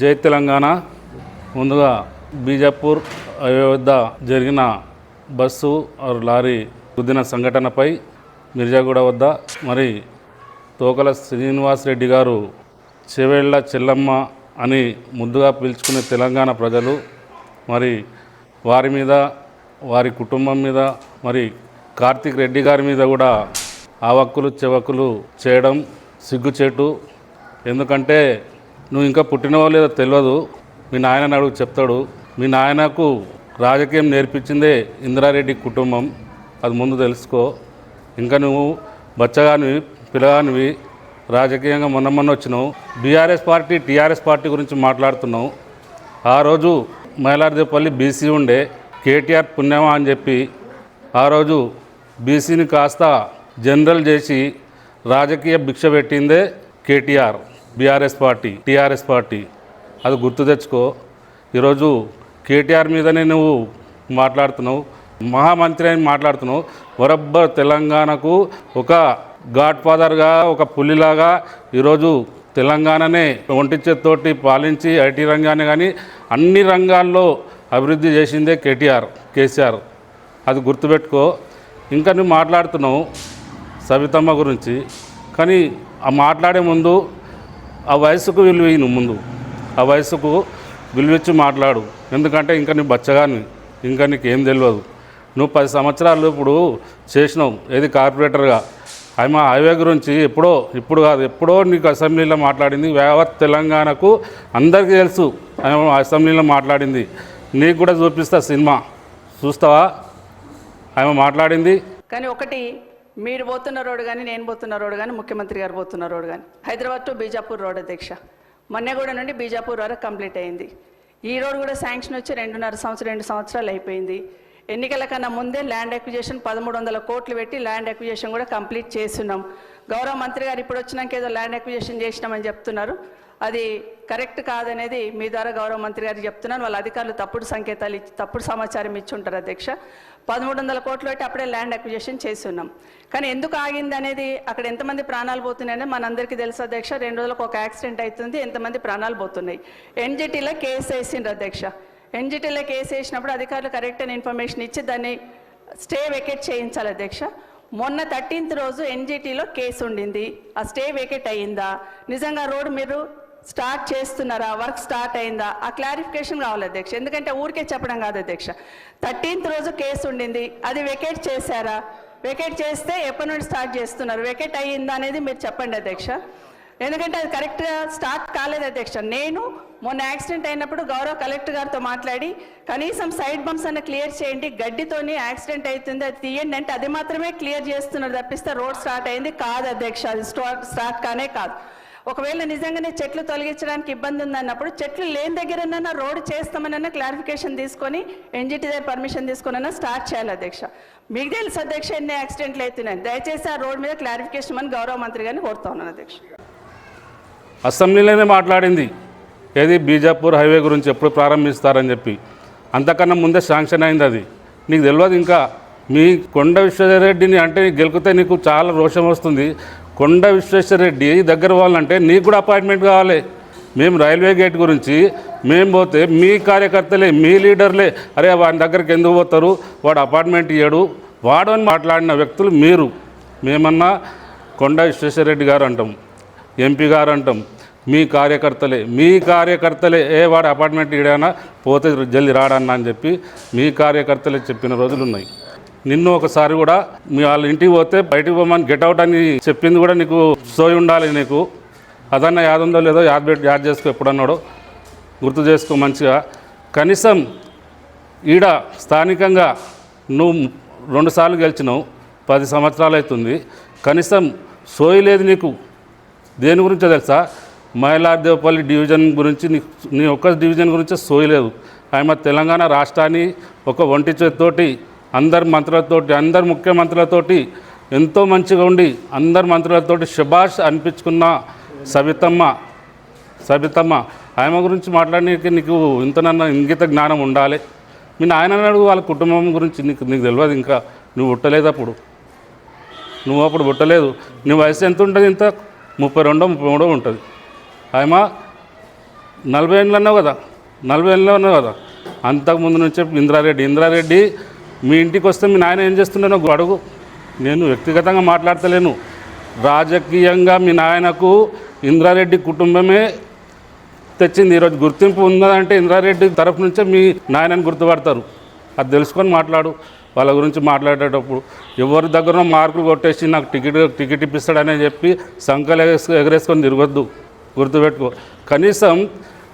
జై తెలంగాణ. ముందుగా బీజాపూర్ వద్ద జరిగిన బస్సు లారీ గుద్దిన సంఘటనపై మిర్జాగూడ వద్ద మరి తోకల శ్రీనివాస్ రెడ్డి గారు చెవేళ్ళ చెల్లమ్మ అని ముద్దుగా పిలుచుకునే తెలంగాణ ప్రజలు మరి వారి మీద వారి కుటుంబం మీద మరి కార్తిక్ రెడ్డి గారి మీద కూడా ఆవక్కులు చెవక్కులు చేయడం సిగ్గుచేటు. ఎందుకంటే నువ్వు ఇంకా పుట్టినవో లేదో తెలియదు మీ నాయనని అడుగు చెప్తాడు. మీ నాయనకు రాజకీయం నేర్పించిందే ఇందిరారెడ్డి కుటుంబం. అది ముందు తెలుసుకో. ఇంకా నువ్వు బచ్చగానివి పిల్లగానివి రాజకీయంగా మొన్న మొన్న వచ్చినావు. బీఆర్ఎస్ పార్టీ టీఆర్ఎస్ పార్టీ గురించి మాట్లాడుతున్నావు. ఆ రోజు మైలార్దేపల్లి బీసీ ఉండే కేటీఆర్ పుణ్యమా అని చెప్పి ఆ రోజు బీసీని కాస్త జనరల్ చేసి రాజకీయ భిక్ష పెట్టిందే KTR. BRS party TRS party. అది గుర్తు తెచ్చుకో. ఈరోజు కేటీఆర్ మీదనే నువ్వు మాట్లాడుతున్నావు మహామంత్రి అని మాట్లాడుతున్నావు. వరబ్బర్ తెలంగాణకు ఒక గాడ్ ఫాదర్గా ఒక పులిలాగా ఈరోజు తెలంగాణనే ఒంటి చేత్తోటి పాలించి ఐటీ రంగాన్ని కానీ అన్ని రంగాల్లో అభివృద్ధి చేసిందే కేటీఆర్ కేసీఆర్. అది గుర్తుపెట్టుకో. ఇంకా నువ్వు మాట్లాడుతున్నావు సవితమ్మ గురించి. కానీ ఆ మాట్లాడే ముందు ఆ వయసుకు విలువ నువ్వు ముందు. ఆ వయసుకు విలువిచ్చి మాట్లాడు. ఎందుకంటే ఇంకా నీ బచ్చగాని ఇంకా నీకేం తెలియదు నువ్వు పది సంవత్సరాలు ఇప్పుడు చేసినావు ఏది కార్పొరేటర్గా. ఆమె హైవే గురించి ఎప్పుడో ఇప్పుడు కాదు ఎప్పుడో నీకు అసెంబ్లీలో మాట్లాడింది. యావత్ తెలంగాణకు అందరికీ తెలుసు ఆమె అసెంబ్లీలో మాట్లాడింది. నీకు కూడా చూపిస్తా సినిమా. చూస్తావా? ఆమె మాట్లాడింది. కానీ ఒకటి మీరు పోతున్న రోడ్డు కానీ నేను పోతున్న రోడ్డు కానీ ముఖ్యమంత్రి గారు పోతున్న రోడ్డు కానీ హైదరాబాద్ టు బీజాపూర్ రోడ్ అధ్యక్ష. మొన్నగూడ నుండి బీజాపూర్ వరకు కంప్లీట్ అయింది. ఈ రోడ్ కూడా శాంక్షన్ వచ్చి రెండున్నర సంవత్సరం రెండు సంవత్సరాలు అయిపోయింది. ఎన్నికల కన్నా ముందే ల్యాండ్ అక్విజేషన్ పదమూడు వందల కోట్లు పెట్టి ల్యాండ్ అక్విజేషన్ కూడా కంప్లీట్ చేస్తున్నాం. గౌరవ మంత్రి గారు ఇప్పుడు వచ్చినాక ఏదో ల్యాండ్ అక్విజేషన్ చేసినామని చెప్తున్నారు. అది కరెక్ట్ కాదనేది మీ ద్వారా గౌరవ మంత్రి గారు చెప్తున్నాను. వాళ్ళ అధికారులు తప్పుడు సంకేతాలు ఇచ్చి తప్పుడు సమాచారం ఇచ్చి ఉంటారు అధ్యక్ష. పదమూడు వందల కోట్లు అయితే అప్పుడే ల్యాండ్ అక్విజేషన్ ఉన్నాం. కానీ ఎందుకు ఆగింది అనేది అక్కడ ఎంతమంది ప్రాణాలు పోతున్నాయని మనందరికీ తెలుసు అధ్యక్ష. రెండు రోజులకు ఒక యాక్సిడెంట్ అవుతుంది ఎంతమంది ప్రాణాలు పోతున్నాయి. ఎన్జిటీలో కేసు వేసిండ్రు అధ్యక్ష. ఎన్జిటీలో కేసు వేసినప్పుడు అధికారులు కరెక్ట్ అయిన ఇన్ఫర్మేషన్ ఇచ్చి దాన్ని స్టే వెకేట్ చేయించాలి అధ్యక్ష. మొన్న థర్టీన్త్ రోజు ఎన్జిటీలో కేసు ఉండింది. ఆ స్టే వేకెట్ అయ్యిందా? నిజంగా రోడ్డు మీరు స్టార్ట్ చేస్తున్నారా? వర్క్ స్టార్ట్ అయిందా? ఆ క్లారిఫికేషన్ కావాలి అధ్యక్ష. ఎందుకంటే ఊరికే చెప్పడం కాదు అధ్యక్ష. థర్టీన్త్ రోజు కేసు ఉండింది. అది వెకేట్ చేశారా? వెకేట్ చేస్తే ఎప్పటి నుండి స్టార్ట్ చేస్తున్నారు? వెకేట్ అయ్యిందా అనేది మీరు చెప్పండి అధ్యక్ష. ఎందుకంటే అది కరెక్ట్గా స్టార్ట్ కాలేదు అధ్యక్ష. నేను మొన్న యాక్సిడెంట్ అయినప్పుడు గౌరవ కలెక్టర్ గారితో మాట్లాడి కనీసం సైడ్ బంప్స్ అన్న క్లియర్ చేయండి గడ్డితోని యాక్సిడెంట్ అవుతుంది అది తీయండి అంటే అది మాత్రమే క్లియర్ చేస్తున్నారు తప్పిస్తే రోడ్ స్టార్ట్ అయింది కాదు అధ్యక్ష. అది స్టార్ట్ స్టార్ట్ కానే కాదు. ఒకవేళ నిజంగానే చెట్లు తొలగించడానికి ఇబ్బంది ఉందన్నప్పుడు చెట్లు లేని దగ్గరనన్నా రోడ్డు చేస్తామనన్నా క్లారిఫికేషన్ తీసుకొని ఎన్జిటి దగ్గర పర్మిషన్ తీసుకునన్నా స్టార్ట్ చేయాలి అధ్యక్ష. మీకు తెలుసు అధ్యక్ష ఎన్ని యాక్సిడెంట్లు అవుతున్నాయి. దయచేసి ఆ రోడ్డు మీద క్లారిఫికేషన్ అని గౌరవ మంత్రి గారిని కోరుతా ఉన్నాను అధ్యక్ష. అసెంబ్లీలోనే మాట్లాడింది. ఏది బీజాపూర్ హైవే గురించి ఎప్పుడు ప్రారంభిస్తారని చెప్పి. అంతకన్నా ముందే శాంక్షన్ అయింది అది. నీకు తెలియదు ఇంకా మీ కొండ విశ్వరెడ్డిని అంటే గెలికితే నీకు చాలా రోషం వస్తుంది. కొండ విశ్వేశ్వరరెడ్డి దగ్గర వాళ్ళంటే నీకు కూడా అపాయింట్మెంట్ కావాలి. మేము రైల్వే గేట్ గురించి మేము పోతే మీ కార్యకర్తలే మీ లీడర్లే అరే వాడి దగ్గరికి ఎందుకు పోతారు? వాడు అపార్ట్మెంట్ ఇయ్యాడు. వాడు అని మాట్లాడిన వ్యక్తులు మీరు. మేమన్నా కొండ విశ్వేశ్వరరెడ్డి గారు అంటాం ఎంపీ గారు అంటాం మీ కార్యకర్తలే మీ కార్యకర్తలే ఏ వాడు అపార్ట్మెంట్ ఇడానా పోతే జల్ది రాడన్నా అని చెప్పి మీ కార్యకర్తలే చెప్పిన రోజులు ఉన్నాయి. నిన్ను ఒకసారి కూడా మీ వాళ్ళ ఇంటికి పోతే బయటికి పోమని గెట్ అవుట్ అని చెప్పింది కూడా నీకు సోయి ఉండాలి నీకు. అదన్నా యాద ఉందో లేదో యాద్ పెట్టి యాద్ చేసుకో ఎప్పుడన్నాడో. గుర్తు చేసుకో మంచిగా. కనీసం ఈడ స్థానికంగా నువ్వు రెండుసార్లు గెలిచినావు పది సంవత్సరాలు అవుతుంది. కనీసం సోయి లేదు నీకు. దేని గురించో తెలుసా? మైలార్దేవపల్లి డివిజన్ గురించి నీ నీ ఒక్క డివిజన్ గురించే సోయలేదు ఆమె తెలంగాణ రాష్ట్రాన్ని ఒక ఒంటి చేతితోటి అందరి మంత్రులతోటి అందరి ముఖ్యమంత్రులతోటి ఎంతో మంచిగా ఉండి అందరి మంత్రులతోటి శుభాష్ అనిపించుకున్న సవితమ్మ సబితమ్మ ఆమె గురించి మాట్లాడడానికి నీకు ఇంతనన్నా ఇంగిత జ్ఞానం ఉండాలి. మీ నాయన అడుగు వాళ్ళ కుటుంబం గురించి నీకు నీకు తెలియదు ఇంకా. నువ్వు పుట్టలేదు అప్పుడు. నువ్వు అప్పుడు పుట్టలేదు. నీ వయసు ఎంత ఉంటుంది ఇంత? ముప్పై రెండో ముప్పై మూడో ఉంటుంది. ఆయమ నలభై ఏళ్ళు అన్నావు కదా? నలభై ఏళ్ళు అన్నావు కదా అంతకుముందు నుంచే ఇంద్రారెడ్డి ఇంద్రారెడ్డి మీ ఇంటికి వస్తే మీ నాయన ఏం చేస్తున్నానో అడుగు. నేను వ్యక్తిగతంగా మాట్లాడతలేను. రాజకీయంగా మీ నాయనకు ఇంద్రారెడ్డి కుటుంబమే తెచ్చింది. ఈరోజు గుర్తింపు ఉందంటే ఇంద్రారెడ్డి తరఫు నుంచే మీ నాయనని గుర్తుపడతారు. అది తెలుసుకొని మాట్లాడు. వాళ్ళ గురించి మాట్లాడేటప్పుడు ఎవరి దగ్గర మార్కులు కొట్టేసి నాకు టికెట్ టికెట్ ఇప్పిస్తాడని చెప్పి సంకలు ఎగరేసుకొని తిరగొద్దు. గుర్తుపెట్టుకో. కనీసం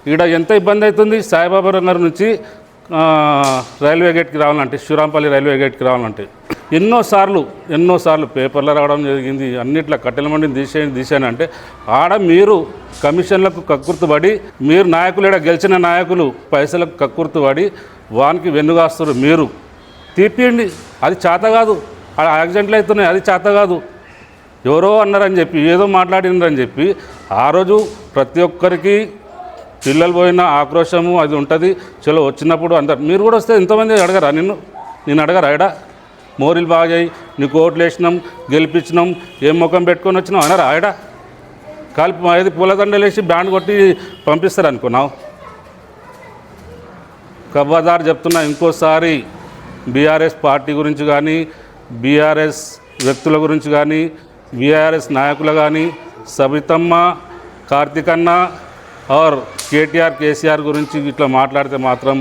ఈడ ఎంత ఇబ్బంది అవుతుంది? సాయిబాబా నగర్ నుంచి రైల్వే గేట్కి రావాలంటే శివరాంపల్లి రైల్వే గేట్కి రావాలంటే ఎన్నోసార్లు ఎన్నోసార్లు పేపర్లో రావడం జరిగింది అన్నిట్లో కట్టెల మండి తీసేయండి తీసేయండి అంటే ఆడ మీరు కమిషన్లకు కక్కుర్తుపడి మీరు నాయకులు ఈడ గెలిచిన నాయకులు పైసలకు కక్కుర్తుపడి వానికి వెన్నుగాస్తారు మీరు. తీపియండి అది చేత కాదు. ఆడ యాక్సిడెంట్లు అవుతున్నాయి అది చేత కాదు. ఎవరో అన్నారని చెప్పి ఏదో మాట్లాడినారని చెప్పి ఆ రోజు ప్రతి ఒక్కరికి పిల్లలు పోయిన ఆక్రోశము అది ఉంటుంది. చలో వచ్చినప్పుడు అందరు మీరు కూడా వస్తే ఎంతమంది అడగరా? నిన్ను నేను అడగరా ఆడ మోరీలు బాగా చేయి నీకు ఓట్లు వేసినాం గెలిపించినాం ఏం ముఖం పెట్టుకొని వచ్చినాం అనరా ఆడ కలిపి ఏది పూలదండలు వేసి బ్యాండ్ కొట్టి పంపిస్తారు అనుకున్నావు కవ్వదారు చెప్తున్నా ఇంకోసారి బీఆర్ఎస్ పార్టీ గురించి కానీ బీఆర్ఎస్ వ్యక్తుల గురించి కానీ బీఆర్ఎస్ నాయకులు కానీ సబితమ్మ కార్తికన్న ఆర్ కేటీఆర్ కేసీఆర్ గురించి ఇట్లా మాట్లాడితే మాత్రం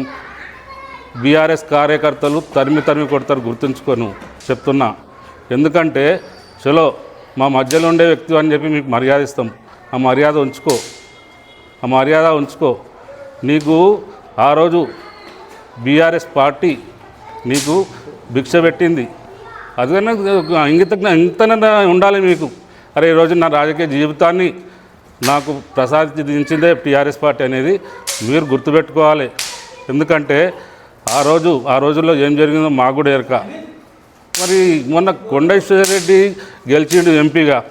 బీఆర్ఎస్ కార్యకర్తలు తరిమి తరిమి కొడతారు గుర్తుంచుకొని చెప్తున్నా ఎందుకంటే చలో మా మధ్యలో ఉండే వ్యక్తి అని చెప్పి మీకు మర్యాద ఇస్తాం ఆ మర్యాద ఉంచుకో ఆ మర్యాద ఉంచుకో నీకు ఆ రోజు బీఆర్ఎస్ పార్టీ నీకు భిక్ష పెట్టింది అదికన్నా ఇంగిత ఇంతనన్నా ఉండాలి మీకు అరే ఈరోజు నా రాజకీయ జీవితాన్ని నాకు ప్రసాదించిందే టీఆర్ఎస్ పార్టీ అనేది. మీరు గుర్తుపెట్టుకోవాలి. ఎందుకంటే ఆ రోజు ఆ రోజుల్లో ఏం జరిగిందో మాకు కూడా ఎరక మరి మొన్న కొండేశ్వరరెడ్డి గెలిచిండు ఎంపీగా.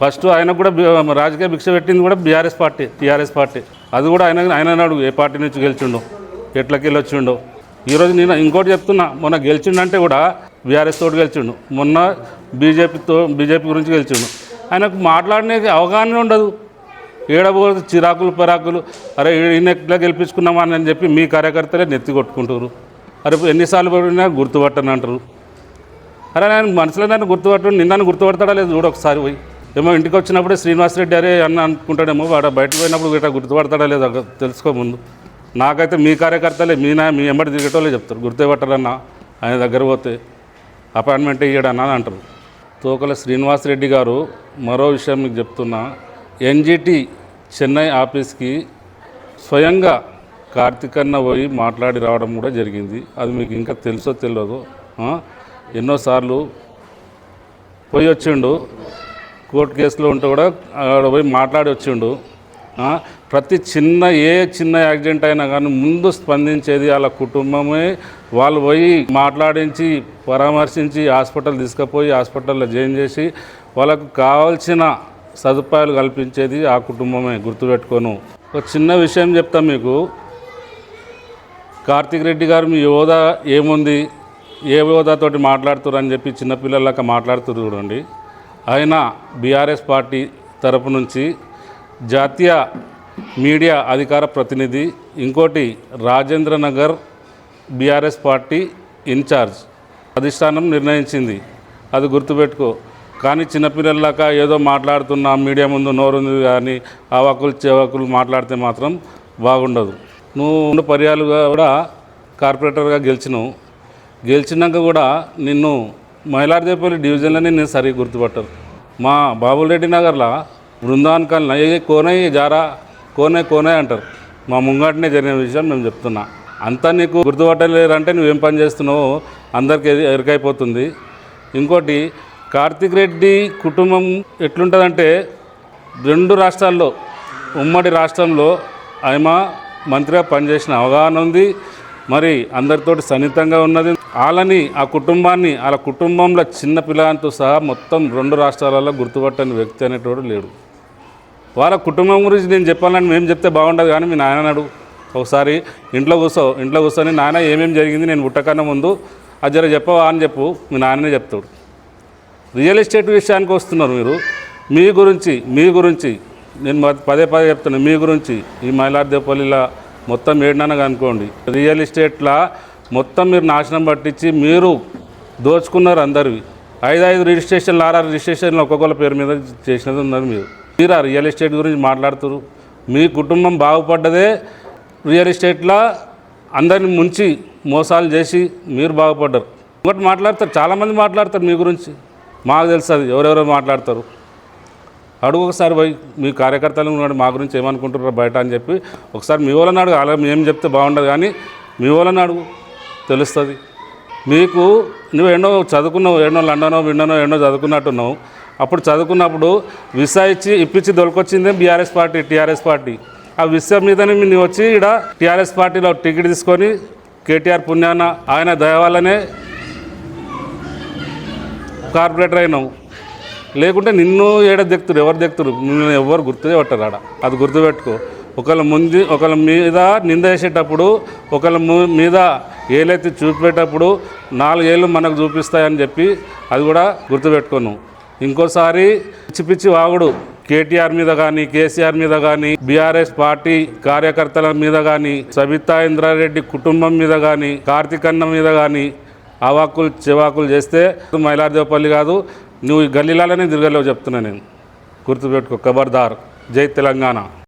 ఫస్ట్ ఆయన కూడా రాజకీయ భిక్ష పెట్టింది కూడా బీఆర్ఎస్ పార్టీ టీఆర్ఎస్ పార్టీ. అది కూడా ఆయన ఆయన నాడు ఏ పార్టీ నుంచి గెలిచిండు ఎట్లకి వచ్చిండు. ఈరోజు నేను ఇంకోటి చెప్తున్నా మొన్న గెలిచిండంటే కూడా బీఆర్ఎస్ తోటి గెలిచిండు. మొన్న బీజేపీతో బీజేపీ గురించి గెలిచిండు. ఆయనకు మాట్లాడనే అవగాహన ఉండదు. ఏడబోదు చిరాకులు పరాకులు. అరే ఈయన ఎట్లా గెలిపించుకున్నామా అని చెప్పి మీ కార్యకర్తలే నెత్తి కొట్టుకుంటారు అరే ఎన్నిసార్లు పడినా గుర్తుపట్టను అంటారు. అరే నేను మనసులో నన్ను గుర్తుపట్టు నిన్నను గుర్తుపడతాడా లేదు? చూడు ఒకసారి పోయి. ఏమో ఇంటికి వచ్చినప్పుడే శ్రీనివాస్ రెడ్డి అరే అన్న అనుకుంటాడేమో వాడు బయటకు పోయినప్పుడు ఇట్లా గుర్తుపడతాడా లేదు తెలుసుకో ముందు. నాకైతే మీ కార్యకర్తలే మీ నా మీ ఎంబడి తిరిగేటోళ్ళే చెప్తారు. గుర్తుపట్టారన్న ఆయన దగ్గర పోతే అపాయింట్మెంట్ ఇయ్యడన్నా అని అంటారు. తోకల శ్రీనివాస్ రెడ్డి గారు మరో విషయం మీకు చెప్తున్నా. ఎన్జిటి చెన్నై ఆఫీస్కి స్వయంగా కార్తికన్న పోయి మాట్లాడి రావడం కూడా జరిగింది. అది మీకు ఇంకా తెలుసో తెలియదు ఎన్నోసార్లు పోయి వచ్చిండు. కోర్టు కేసులో ఉంటే కూడా ఆడ పోయి మాట్లాడి వచ్చిండు. ప్రతి చిన్న ఏ చిన్న యాక్సిడెంట్ అయినా కానీ ముందు స్పందించేది వాళ్ళ కుటుంబమే. వాళ్ళు పోయి మాట్లాడించి పరామర్శించి హాస్పిటల్ తీసుకుపోయి హాస్పిటల్లో జాయిన్ చేసి వాళ్ళకు కావాల్సిన సదుపాయాలు కల్పించేది ఆ కుటుంబమే గుర్తుపెట్టుకోను. ఒక చిన్న విషయం చెప్తాను మీకు. కార్తిక్ రెడ్డి గారు మీ హోదా ఏముంది? ఏ హోదాతోటి మాట్లాడుతురు అని చెప్పి చిన్నపిల్లలక మాట్లాడుతురు చూడండి. ఆయన బీఆర్ఎస్ పార్టీ తరపు నుంచి జాతీయ మీడియా అధికార ప్రతినిధి ఇంకోటి Rajendra Nagar BRS party incharge. అధిష్టానం నిర్ణయించింది. అది గుర్తుపెట్టుకో. కానీ చిన్నపిల్లలాక ఏదో మాట్లాడుతున్నా మీడియా ముందు నోరుంది కానీ ఆవాకులు చెవాకులు మాట్లాడితే మాత్రం బాగుండదు. నువ్వు రెండు పర్యాలుగా కూడా కార్పొరేటర్గా గెలిచినావు. గెలిచినాక కూడా నిన్ను మైలార్దేపల్లి డివిజన్లోనే నేను సరిగ్గా గుర్తుపట్టరు మా బాబులరెడ్డి నగర్లో బృందావన్ కాలన ఏ కోనై జారా కోనే కోనే అంటారు. మా ముంగటనే జరిగిన విషయం మేము చెప్తున్నా. అంతా నీకు గుర్తుపట్టలేరంటే నువ్వేం పని చేస్తున్నావో అందరికీ ఎరుకైపోతుంది ఎరికైపోతుంది. ఇంకోటి కార్తిక్ రెడ్డి కుటుంబం ఎట్లుంటుందంటే రెండు రాష్ట్రాల్లో ఉమ్మడి రాష్ట్రంలో ఆయన మంత్రిగా పనిచేసిన అవగాహన ఉంది. మరి అందరితోటి సన్నిహితంగా ఉన్నది. వాళ్ళని ఆ కుటుంబాన్ని వాళ్ళ కుటుంబంలో చిన్న పిల్లలతో సహా మొత్తం రెండు రాష్ట్రాలలో గుర్తుపట్టని వ్యక్తి అనేటోడు లేడు. వాళ్ళ కుటుంబం గురించి నేను చెప్పాలని మేము చెప్తే బాగుండదు కానీ మీ నాయన అడుగు ఒకసారి ఇంట్లో కూర్చో ఇంట్లో కూర్చొని నాయన ఏమేమి జరిగింది? నేను పుట్టకన్నా ముందు. అది జర చెప్పవా? అని చెప్పు మీ నాన్ననే చెప్తాడు. రియల్ ఎస్టేట్ విషయానికి వస్తున్నారు మీరు. మీ గురించి మీ గురించి నేను పదే పదే చెప్తున్నాను మీ గురించి ఈ మైలార్దేపల్లిలో మొత్తం ఏడినగా అనుకోండి. రియల్ ఎస్టేట్లా మొత్తం మీరు నాశనం పట్టించి మీరు దోచుకున్నారు అందరివి. ఐదు ఐదు రిజిస్ట్రేషన్లు ఆర్ఆర్ రిజిస్ట్రేషన్లు ఒక్కొక్కల పేరు మీద చేసినది ఉన్నది మీరు. మీరు ఆ రియల్ ఎస్టేట్ గురించి మాట్లాడుతున్నారు మీ కుటుంబం బాగుపడ్డదే రియల్ ఎస్టేట్లో అందరిని ముంచి మోసాలు చేసి మీరు బాగుపడ్డారు. ఇంకోటి మాట్లాడతారు చాలామంది మాట్లాడతారు మీ గురించి. మాకు తెలుసు అది. ఎవరెవరో మాట్లాడతారు. అడుగు ఒకసారి పోయి మీ కార్యకర్తలు ఉన్నాడు మా గురించి ఏమనుకుంటున్నారో బయట అని చెప్పి ఒకసారి మీ వాళ్ళని అడుగు. అలా మేము చెప్తే బాగుండదు కానీ మీ వాళ్ళని అడుగు. తెలుస్తుంది. మీకు నువ్వు ఎన్నో చదువుకున్నావు ఎన్నో లండనో విండనో ఎన్నో చదువుకున్నట్టున్నావు. అప్పుడు చదువుకున్నప్పుడు విసా ఇచ్చి ఇప్పించి దొరికొచ్చిందే బీఆర్ఎస్ పార్టీ టీఆర్ఎస్ పార్టీ. ఆ విసా మీదనే నువ్వు వచ్చి ఇక్కడ టీఆర్ఎస్ పార్టీలో టికెట్ తీసుకొని కేటీఆర్ పుణ్యాన ఆయన దయ వల్లనే కార్పొరేటర్ అయినావు. లేకుంటే నిన్ను ఏడ దెక్తురు ఎవరు దెక్తురు నిన్ను ఎవరు గుర్తుదే ఆడ. అది గుర్తుపెట్టుకో. ఒకళ్ళ ముందు ఒకళ్ళ మీద నింద వేసేటప్పుడు ఒకళ్ళ ము- మీద ఏలైతే చూపేటప్పుడు నాలుగేళ్ళు మనకు చూపిస్తాయని చెప్పి అది కూడా గుర్తుపెట్టుకోను ఇంకోసారి పిచ్చి పిచ్చి వాగుడు. కేటీఆర్ మీద కానీ కేసీఆర్ మీద కానీ బీఆర్ఎస్ పార్టీ కార్యకర్తల మీద కానీ సబితా ఇంద్రారెడ్డి కుటుంబం మీద కానీ కార్తీకన్న మీద కానీ ఆవాకులు చెవాకులు చేస్తే మైలార్దేవపల్లి కాదు నువ్వు ఈ గల్లీలాలనే తిరగలేవు చెప్తున్నా నేను. గుర్తుపెట్టుకో ఖబర్దార్ జై తెలంగాణ.